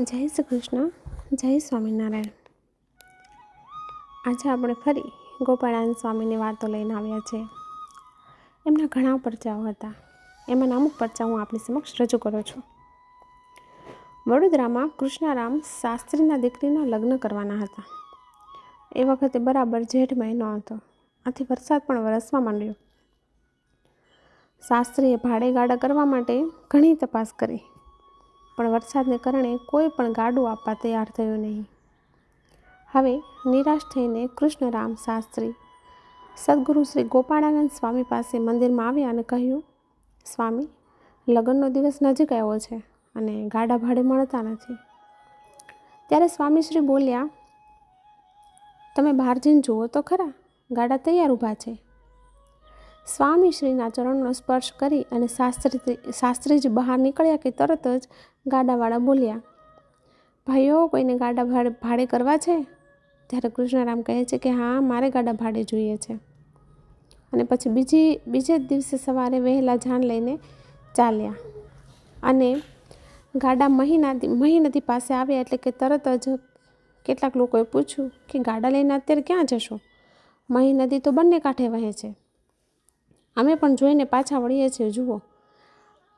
જય શ્રી કૃષ્ણ, જય સ્વામિનારાયણ. આજે આપણે ફરી ગોપાળાનંદ સ્વામીની વાતો લઈને આવ્યા છે એમના ઘણા પરચાઓ હતા. એમાંના અમુક પરચા હું આપણી સમક્ષ રજૂ કરું છું. વડોદરામાં કૃષ્ણારામ શાસ્ત્રીના દીકરીના લગ્ન કરવાના હતા. એ વખતે બરાબર જેઠ મહિનો હતો. આથી વરસાદ પણ વરસવા માંડ્યો. શાસ્ત્રીએ ભાડે ગાડા કરવા માટે ઘણી તપાસ કરી. પણ વરસાદને કારણે કોઈ પણ ગાડું આપવા તૈયાર થયું નહીં. હવે નિરાશ થઈને કૃષ્ણરામ શાસ્ત્રી, સદગુરુ શ્રી ગોપાળાનંદ સ્વામી પાસે મંદિરમાં આવ્યા અને કહ્યું, સ્વામી, લગ્નનો દિવસ નજીક આવ્યો છે અને ગાડા ભાડે મળતા નથી. ત્યારે સ્વામીશ્રી બોલ્યા, તમે બહાર જઈને જુઓ તો ખરા, ગાડા તૈયાર ઊભા છે. સ્વામીશ્રીના ચરણનો સ્પર્શ કરી અને શાસ્ત્રી શાસ્ત્રીજી બહાર નીકળ્યા કે તરત જ ગાડાવાળા બોલ્યા, ભાઈઓ, કોઈને ગાડા ભાડે ભાડે કરવા છે? ત્યારે કૃષ્ણરામ કહે છે કે, હા, મારે ગાડા ભાડે જોઈએ છે. અને પછી બીજી, બીજે જ દિવસે સવારે વહેલા જાન લઈને ચાલ્યા. અને ગાડા મહી નદી મહી નદી પાસે આવ્યા એટલે કે તરત જ કેટલાક લોકોએ પૂછ્યું કે, ગાડા લઈને અત્યારે ક્યાં જશો? મહી નદી તો બંને કાંઠે વહે છે. અમે પણ જોઈને પાછા વળીએ છીએ, જુઓ.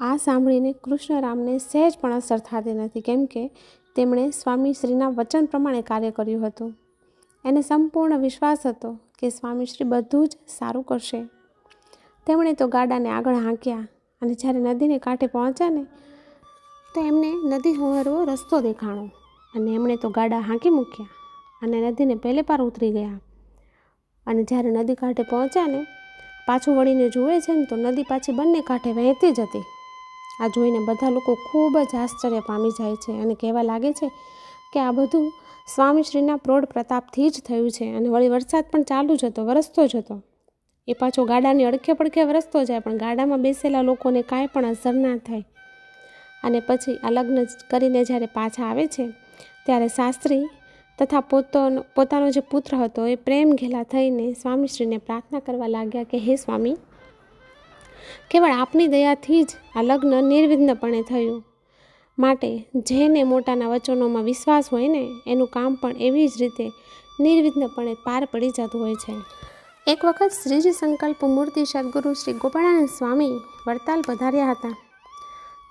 આ સાંભળીને કૃષ્ણરામને સહેજ પણ અસર થતી નથી, કેમ કે તેમણે સ્વામીશ્રીના વચન પ્રમાણે કાર્ય કર્યું હતું. એને સંપૂર્ણ વિશ્વાસ હતો કે સ્વામીશ્રી બધું જ સારું કરશે. તેમણે તો ગાડાને આગળ હાંક્યા અને જ્યારે નદીને કાંઠે પહોંચ્યા ને, તો એમને નદી હોહરવો રસ્તો દેખાણો અને એમણે તો ગાડા હાંકી મૂક્યા અને નદીને પહેલે પાર ઉતરી ગયા. અને જ્યારે નદી કાંઠે પહોંચ્યા ને, પાછું વળીને જુએ છે ને, તો નદી પાછી બંને કાંઠે વહેતી જ હતી. આ જોઈને બધા લોકો ખૂબ જ આશ્ચર્ય પામી જાય છે અને કહેવા લાગે છે કે આ બધું સ્વામીશ્રીના પ્રૌઢ પ્રતાપથી જ થયું છે અને વળી વરસાદ પણ ચાલુ જ હતો, વરસતો જ હતો. એ પાછો ગાડાની અડખે પડખે વરસતો જાય, પણ ગાડામાં બેસેલા લોકોને કાંઈ પણ અસર ના થાય. અને પછી આ લગ્ન કરીને જ્યારે પાછા આવે છે, ત્યારે શાસ્ત્રી તથા પોતાનો પોતાનો જે પુત્ર હતો એ પ્રેમ ઘેલા થઈને સ્વામીશ્રીને પ્રાર્થના કરવા લાગ્યા કે, હે સ્વામી કેવળ આપની દયાથી જ આ લગ્ન નિર્વિઘ્નપણે થયું. માટે જેને મોટાના વચનોમાં વિશ્વાસ હોય ને, એનું કામ પણ એવી જ રીતે નિર્વિઘ્નપણે પાર પડી જતું હોય છે. એક વખત શ્રીજી સંકલ્પ મૂર્તિ સદગુરુ શ્રી ગોપાળાનંદ સ્વામી વડતાલ પધાર્યા હતા.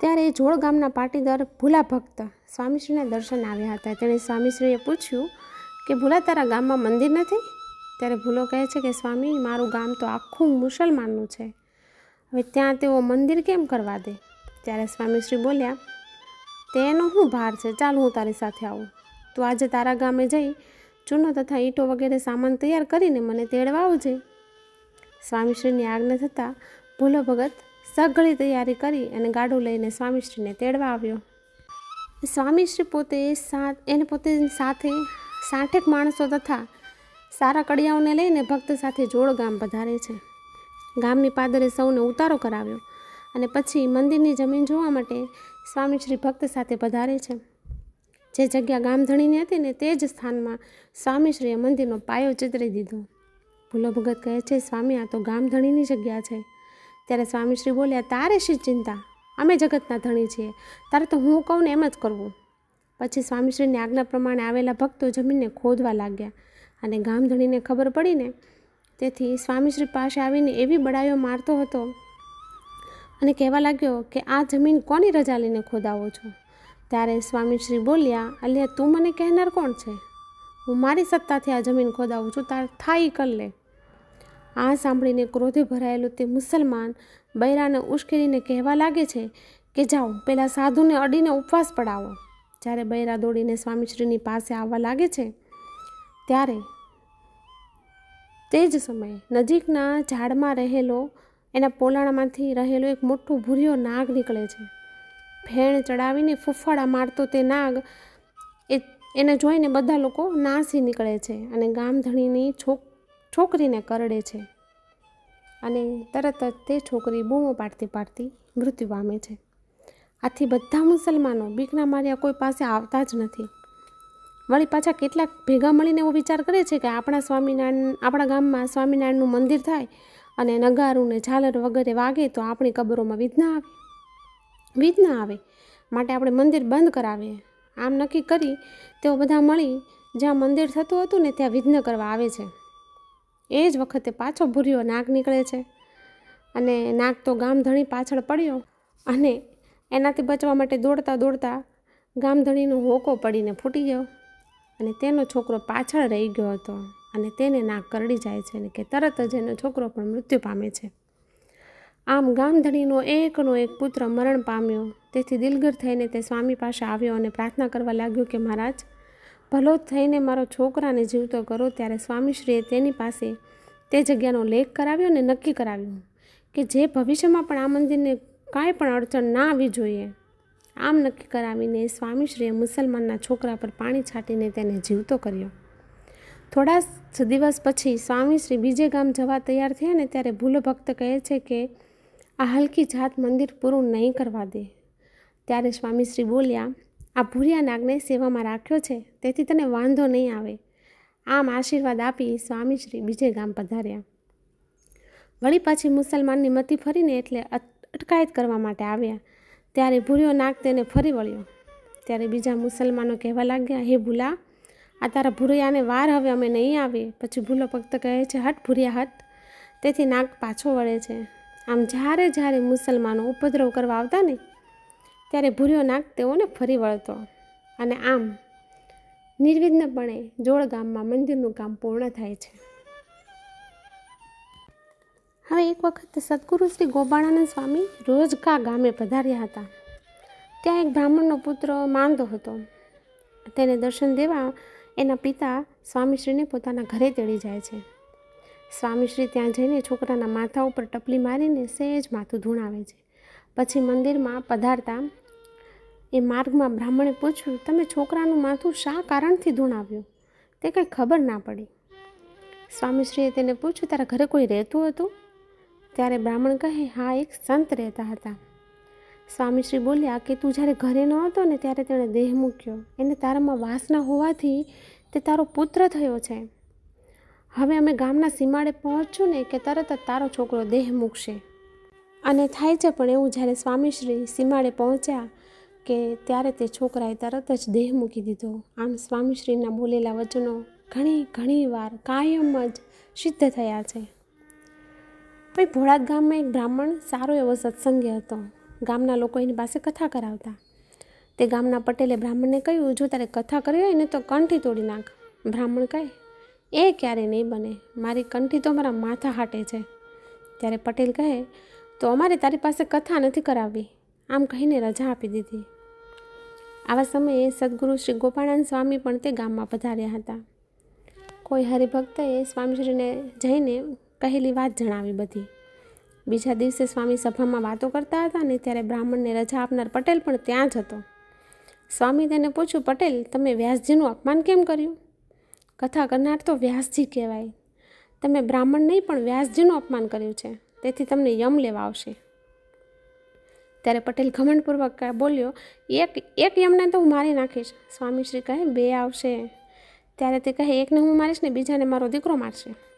ત્યારે જોડ ગામના પાટીદાર ભૂલા ભક્ત સ્વામીશ્રીના દર્શન આવ્યા હતા. તેણે સ્વામીશ્રીએ પૂછ્યું કે, ભૂલા, તારા ગામમાં મંદિર નથી? ત્યારે ભૂલો કહે છે કે, સ્વામી, મારું ગામ તો આખું મુસલમાનનું છે. હવે ત્યાં તેઓ મંદિર કેમ કરવા દે? ત્યારે સ્વામીશ્રી બોલ્યા, તેનો શું ભાર છે. ચાલ હું તારી સાથે આવું. તું આજે તારા ગામે જઈ ચૂનો તથા ઈંટો વગેરે સામાન તૈયાર કરીને મને તેડવા આવજે. સ્વામીશ્રીની આજ્ઞા થતાં, ભૂલો ભગત, સઘળી તૈયારી કરી અને ગાડું લઈને સ્વામીશ્રીને તેડવા આવ્યો. સ્વામીશ્રી પોતે સાત, એને પોતે સાથે સાઠેક માણસો તથા સારા કડિયાઓને લઈને ભક્ત સાથે જોડ ગામ પધારે છે. ગામની પાદરે સૌને ઉતારો કરાવ્યો અને પછી મંદિરની જમીન જોવા માટે સ્વામીશ્રી ભક્ત સાથે પધારે છે. જે જગ્યા ગામધણીની હતી ને તે જ સ્થાનમાં સ્વામીશ્રીએ મંદિરનો પાયો ચિતરી દીધો. ભૂલો ભગત કહે છે, સ્વામી, આ તો ગામધણીની જગ્યા છે. ત્યારે સ્વામીશ્રી બોલ્યા, તારે શી ચિંતા? અમે જગતના ધણી છીએ. તારે તો હું કહું ને એમ જ કરવું. પછી સ્વામીશ્રીની આજ્ઞા પ્રમાણે આવેલા ભક્તો જમીનને ખોદવા લાગ્યા અને ગામધણીને ખબર પડીને તેથી સ્વામીશ્રી પાસે આવીને એવી બડાઈઓ મારતો હતો અને કહેવા લાગ્યો કે, આ જમીન કોની રજા લઈને ખોદાવો છો? ત્યારે સ્વામીશ્રી બોલ્યા, અલ્યા, તું મને કહેનાર કોણ છે? હું મારી સત્તાથી આ જમીન ખોદાવું છું, તાર થાય કર લે. આ સાંભળીને ક્રોધે ભરાયેલું તે મુસલમાન બૈરાને ઉશ્કેરીને કહેવા લાગે છે કે, જાઓ, પેલા સાધુને અડીને ઉપવાસ પડાવો. જ્યારે બૈરા દોડીને સ્વામીશ્રીની પાસે આવવા લાગે છે, ત્યારે તે જ સમયે નજીકના ઝાડમાં રહેલો, એના પોલાણમાંથી રહેલો એક મોટો ભૂર્યો નાગ નીકળે છે. ભેણ ચડાવીને ફૂફાડા મારતો તે નાગ એ, એને જોઈને બધા લોકો નાસી નીકળે છે અને ગામધણીની છોક, છોકરીને કરડે છે અને તરત જ તે છોકરી બૂમો પાડતી પાડતી મૃત્યુ પામે છે. આથી બધા મુસલમાનો બીકના માર્યા કોઈ પાસે આવતા જ નથી. વળી પાછા કેટલાક ભેગા મળીને એવો વિચાર કરે છે કે આપણા સ્વામિનારાયણ, આપણા ગામમાં સ્વામિનારાયણનું મંદિર થાય અને નગારું ને ઝાલર વગેરે વાગે તો આપણી કબરોમાં વિઘ્ન આવે. વિઘ્ન આવે. માટે આપણે મંદિર બંધ કરાવીએ આમ નક્કી કરી તેઓ બધા મળી જ્યાં મંદિર થતું હતું ને ત્યાં વિઘ્ન કરવા આવે છે. એ જ વખતે પાછો ભૂર્યો નાગ નીકળે છે. અને નાગ તો ગામધણી પાછળ પડ્યો અને એનાથી બચવા માટે દોડતા દોડતા ગામધણીનો હોકો પડીને ફૂટી ગયો. અને તેનો છોકરો પાછળ રહી ગયો હતો અને તેને નાક કરડી જાય છે અને કે તરત જ એનો છોકરો પણ મૃત્યુ પામે છે. આમ ગામધણીનો એકનો એક પુત્ર મરણ પામ્યો. તેથી દિલગીર થઈને તે સ્વામી પાસે આવ્યો અને પ્રાર્થના કરવા લાગ્યો કે મહારાજ, ભલો થઈને મારો છોકરાને જીવતો કરો. ત્યારે સ્વામીશ્રીએ તેની પાસે તે જગ્યાનો લેખ કરાવ્યો અને નક્કી કરાવ્યું કે જે ભવિષ્યમાં પણ આ મંદિરને કાંઈ પણ અડચણ ના આવવી જોઈએ. આમ નક્કી કરાવીને સ્વામીશ્રીએ મુસલમાનના છોકરા પર પાણી છાંટીને તેને જીવતો કર્યો. થોડા જ દિવસ પછી સ્વામીશ્રી બીજે ગામ જવા તૈયાર થયા ને ત્યારે ભૂલો ભક્ત કહે છે કે, આ હલકી જાત મંદિર પૂરું નહીં કરવા દે. ત્યારે સ્વામીશ્રી બોલ્યા, આ ભૂરિયા નાગને સેવામાં રાખ્યો છે, તેથી તને વાંધો નહીં આવે. આમ આશીર્વાદ આપી સ્વામીશ્રી બીજે ગામ પધાર્યા. વળી પાછી મુસલમાનની મતી ફરીને એટલે અટકાયત કરવા માટે આવ્યા. ત્યારે ભૂર્યો નાગ તેને ફરી વળ્યો. ત્યારે બીજા મુસલમાનો કહેવા લાગ્યા, હે ભૂલા, આ તારા ભૂરિયાને વાર હવે અમે નહીં આવીએ. પછી ભૂલો ભક્ત કહે છે, હટ ભૂરિયા, હટ. તેથી નાગ પાછો વળે છે. આમ જ્યારે જ્યારે મુસલમાનો ઉપદ્રવ કરવા આવતા ને, ત્યારે ભૂર્યો નાગ તેઓને ફરી વળતો. અને આમ, નિર્વિઘ્નપણે જોડ ગામમાં મંદિરનું કામ પૂર્ણ થાય છે. હવે એક વખત સદગુરુ શ્રી ગોપાળાનંદ સ્વામી રોજકા ગામે પધાર્યા હતા. ત્યાં એક બ્રાહ્મણનો પુત્ર માંદો હતો. તેને દર્શન દેવા એના પિતા સ્વામીશ્રીને પોતાના ઘરે તેડી જાય છે. સ્વામીશ્રી ત્યાં જઈને છોકરાના માથા ઉપર ટપલી મારીને સહેજ માથું ધૂણાવે છે. પછી મંદિરમાં પધારતા એ માર્ગમાં બ્રાહ્મણે પૂછ્યું, તમે છોકરાનું માથું શા કારણથી ધૂણાવ્યું? તે કંઈ ખબર ના પડી. સ્વામીશ્રીએ તેને પૂછ્યું, તારા ઘરે કોઈ રહેતું હતું? ત્યારે બ્રાહ્મણ કહે, હા, એક સંત રહેતા હતા. સ્વામીશ્રી બોલ્યા કે, તું જ્યારે ઘરે ન હતો ને, ત્યારે તેણે દેહ મૂક્યો. એને તારામાં વાસના હોવાથી તે તારો પુત્ર થયો છે. હવે અમે ગામના સીમાડે પહોંચ્યું ને, કે તરત જ તારો છોકરો દેહ મૂકશે. અને થાય છે પણ એવું જ્યારે સ્વામીશ્રી સીમાડે પહોંચ્યા કે ત્યારે તે છોકરાએ તરત જ દેહ મૂકી દીધો. આમ સ્વામીશ્રીના બોલેલા વચનો ઘણી ઘણી વાર કાયમ જ સિદ્ધ થયા છે. ભાઈ ભોળાદ ગામમાં એક બ્રાહ્મણ સારો એવો સત્સંગી હતો. ગામના લોકો એની પાસે કથા કરાવતા. તે ગામના પટેલે બ્રાહ્મણને કહ્યું, જો તારે કથા કરવી હોય ને તો કંઠી તોડી નાખ. બ્રાહ્મણ કહે, એ ક્યારે નહીં બને? મારી કંઠી તો મારા માથા હાટે છે. ત્યારે પટેલ કહે, તો અમારે તારી પાસે કથા નથી કરાવવી. આમ કહીને રજા આપી દીધી. આવા સમયે સદગુરુ શ્રી ગોપાળાનંદ સ્વામી પણ તે ગામમાં પધાર્યા હતા. કોઈ હરિભક્તએ સ્વામીશ્રીને જઈને કહેલી વાત જણાવી બધી. બીજા દિવસે સ્વામી સભામાં વાતો કરતા હતા ને ત્યારે બ્રાહ્મણને રજા આપનાર પટેલ પણ ત્યાં જ હતો. સ્વામી તેને પૂછ્યું, પટેલ, તમે વ્યાસજીનું અપમાન કેમ કર્યું? કથા કરનાર તો વ્યાસજી કહેવાય. તમે બ્રાહ્મણ નહીં, પણ વ્યાસજીનું અપમાન કર્યું છે. તેથી તમને યમ લેવા આવશે. ત્યારે પટેલ ઘમંડપૂર્વક બોલ્યો, એક એક યમને તો હું મારી નાખીશ. સ્વામીશ્રી કહે, બે આવશે. ત્યારે તે કહે, એકને હું મારીશ ને બીજાને મારો દીકરો મારશે.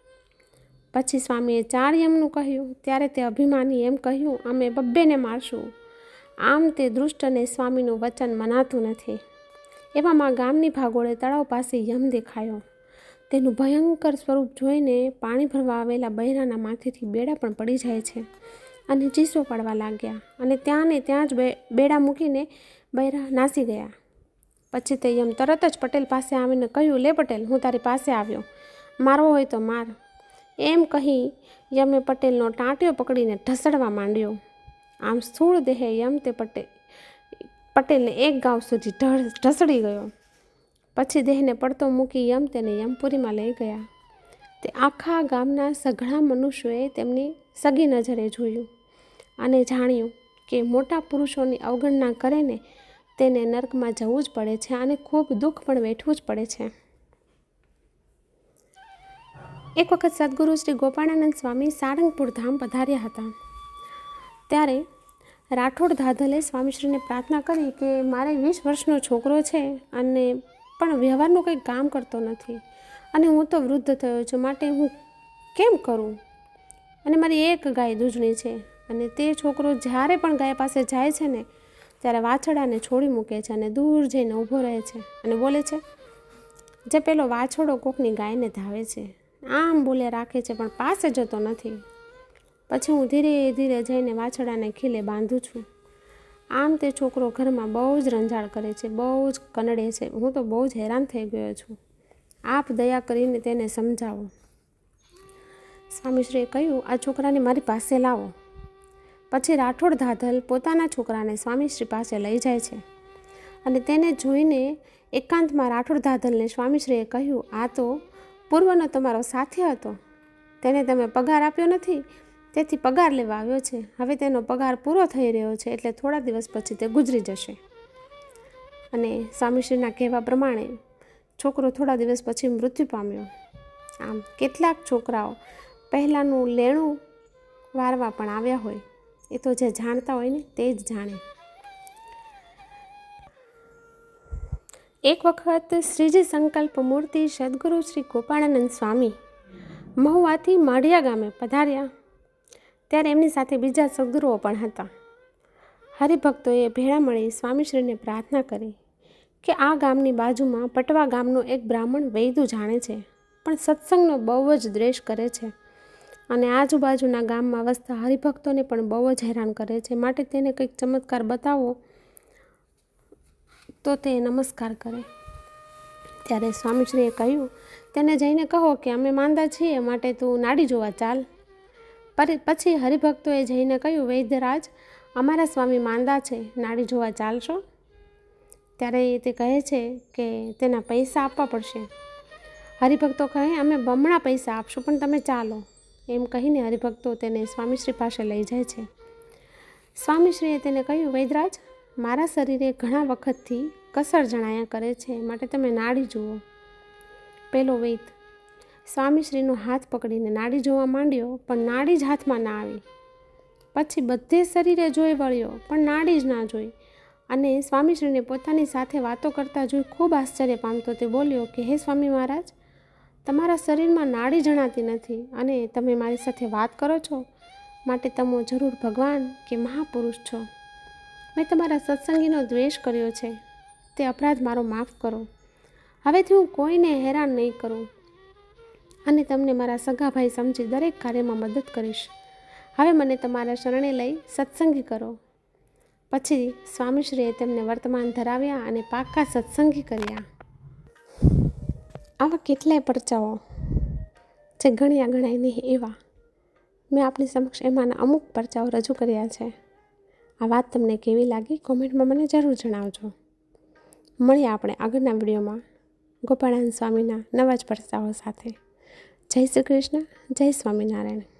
પછી સ્વામીએ ચાર યમનું કહ્યું. ત્યારે તે અભિમાની એમ કહ્યું, અમે બબ્બેને મારશું. આમ તે દુષ્ટને સ્વામીનું વચન મનાતું નથી. એવામાં ગામની ભાગોળે તળાવ પાસે યમ દેખાયો. તેનું ભયંકર સ્વરૂપ જોઈને પાણી ભરવા આવેલા બૈરાના માથેથી બેડા પણ પડી જાય છે અને ચીસો પાડવા લાગ્યા અને ત્યાં ને ત્યાં જ બેડા મૂકીને બૈરા નાસી ગયા. પછી તે યમ તરત જ પટેલ પાસે આવીને કહ્યું, લે પટેલ, હું તારી પાસે આવ્યો. મારવો હોય તો માર. એમ કહી યમે પટેલનો ટાંટિયો પકડીને ઢસડવા માંડ્યો. આમ સ્થૂળ દેહે યમ તે પટેલ પટેલને એક ગાંવ સુધી ઢસડી ગયો. પછી દેહને પડતો મૂકી યમ તેને યમપુરીમાં લઈ ગયા. તે આખા ગામના સઘળા મનુષ્યોએ તેમની સગી નજરે જોયું અને જાણ્યું કે મોટા પુરુષોની અવગણના કરે ને તેને નર્કમાં જવું જ પડે છે અને ખૂબ દુઃખ પણ વેઠવું જ પડે છે. એક વખત સદગુરુ શ્રી ગોપાળાનંદ સ્વામી સારંગપુર ધામ પધાર્યા હતા. ત્યારે રાઠોડ ધાધલે સ્વામીશ્રીને પ્રાર્થના કરી કે મારે વીસ વર્ષનો છોકરો છે અને પણ વ્યવહારનું કંઈ કામ કરતો નથી અને હું તો વૃદ્ધ થયો છું, માટે હું કેમ કરું? અને મારી એક ગાય દૂજણી છે અને તે છોકરો જ્યારે પણ ગાય પાસે જાય છે ને, ત્યારે વાછડાને છોડી મૂકે છે અને દૂર જઈને ઊભો રહે છે અને બોલે છે, જે પેલો વાછડો કોકની ગાયને ધાવે છે આમ બોલે રાખે છે, પણ પાસે જતો નથી. પછી હું ધીરે ધીરે જઈને વાછડાને ખીલે બાંધું છું. આમ તે છોકરો ઘરમાં બહુ જ રંજાડ કરે છે, બહુ જ કનડે છે. હું તો બહુ જ હેરાન થઈ ગયો છું. આપ દયા કરીને તેને સમજાવો. સ્વામીશ્રીએ કહ્યું, આ છોકરાને મારી પાસે લાવો. પછી રાઠોડ ધાધલ પોતાના છોકરાને સ્વામીશ્રી પાસે લઈ જાય છે. અને તેને જોઈને એકાંતમાં રાઠોડ ધાધલને સ્વામીશ્રીએ કહ્યું, આ તો પૂર્વનો તમારો સાથી હતો. તેને તમે પગાર આપ્યો નથી, તેથી પગાર લેવા આવ્યો છે. હવે તેનો પગાર પૂરો થઈ રહ્યો છે એટલે થોડા દિવસ પછી તે ગુજરી જશે. અને સ્વામીશ્રીના કહેવા પ્રમાણે છોકરો થોડા દિવસ પછી મૃત્યુ પામ્યો. આમ કેટલાક છોકરાઓ પહેલાંનું લેણું વારવા પણ આવ્યા હોય. એ તો જે જાણતા હોય ને તે જ જાણે. એક વખત શ્રીજી સંકલ્પ મૂર્તિ સદગુરુ શ્રી ગોપાળાનંદ સ્વામી મહુવાથી માઢિયા ગામે પધાર્યા. ત્યારે એમની સાથે બીજા સદગુરુઓ પણ હતા. હરિભક્તોએ ભેળા મળી સ્વામીશ્રીને પ્રાર્થના કરી કે આ ગામની બાજુમાં પટવા ગામનો એક બ્રાહ્મણ વૈદુ જાણે છે, પણ સત્સંગનો બહુ જ દ્વેષ કરે છે અને આજુબાજુના ગામમાં વસતા હરિભક્તોને પણ બહુ જ હેરાન કરે છે. માટે તેને કંઈક ચમત્કાર બતાવો તો તે નમસ્કાર કરે. ત્યારે સ્વામીશ્રીએ કહ્યું, તેને જઈને કહો કે અમે માંદા છીએ, માટે તું નાડી જોવા ચાલ. પછી હરિભક્તોએ જઈને કહ્યું, વૈદ્યરાજ, અમારા સ્વામી માંદા છે, નાડી જોવા ચાલશો? ત્યારે તે કહે છે કે, તેના પૈસા આપવા પડશે. હરિભક્તો કહે, અમે બમણા પૈસા આપશું, પણ તમે ચાલો. એમ કહીને હરિભક્તો તેને સ્વામીશ્રી પાસે લઈ જાય છે. સ્વામીશ્રીએ તેને કહ્યું વૈદરાજ મારા શરીરે ઘણા વખતથી કસર જણાયા કરે છે માટે તમે નાડી જુઓ. પેલો વૈદ, સ્વામીશ્રીનો હાથ પકડીને નાડી જોવા માંડ્યો, પણ નાડી જ હાથમાં ના આવી. પછી બધે શરીરે જોઈ વળ્યો, પણ નાડી જ ના જોઈ. અને સ્વામીશ્રીને પોતાની સાથે વાતો કરતાં જોઈ ખૂબ આશ્ચર્ય પામતો તે બોલ્યો કે, હે સ્વામી મહારાજ, તમારા શરીરમાં નાડી જણાતી નથી અને તમે મારી સાથે વાત કરો છો? માટે તમે જરૂર ભગવાન કે મહાપુરુષ છો. મેં તમારા સત્સંગીનો દ્વેષ કર્યો છે. તે અપરાધ મારો માફ કરો. હવેથી હું કોઈને હેરાન નહીં કરું. અને તમને મારા સગા ભાઈ સમજી દરેક કાર્યમાં મદદ કરીશ. હવે મને તમારા શરણે લઈ સત્સંગી કરો. પછી સ્વામીશ્રીએ તેમને વર્તમાન ધરાવ્યા અને પાક્કા સત્સંગી કર્યા. આવા કેટલાય પરચાઓ જે ગણ્યા ગણાય નહીં એવા. મેં આપણી સમક્ષ એમાંના અમુક પરચાઓ રજૂ કર્યા છે. આ વાત તમને કેવી લાગી? કોમેન્ટમાં મને જરૂર જણાવજો. મળીએ આપણે આગળના વિડીયોમાં. ગોપાળાન સ્વામીના નવા જ પ્રસ્તાવો સાથે. જય શ્રી કૃષ્ણ, જય સ્વામિનારાયણ.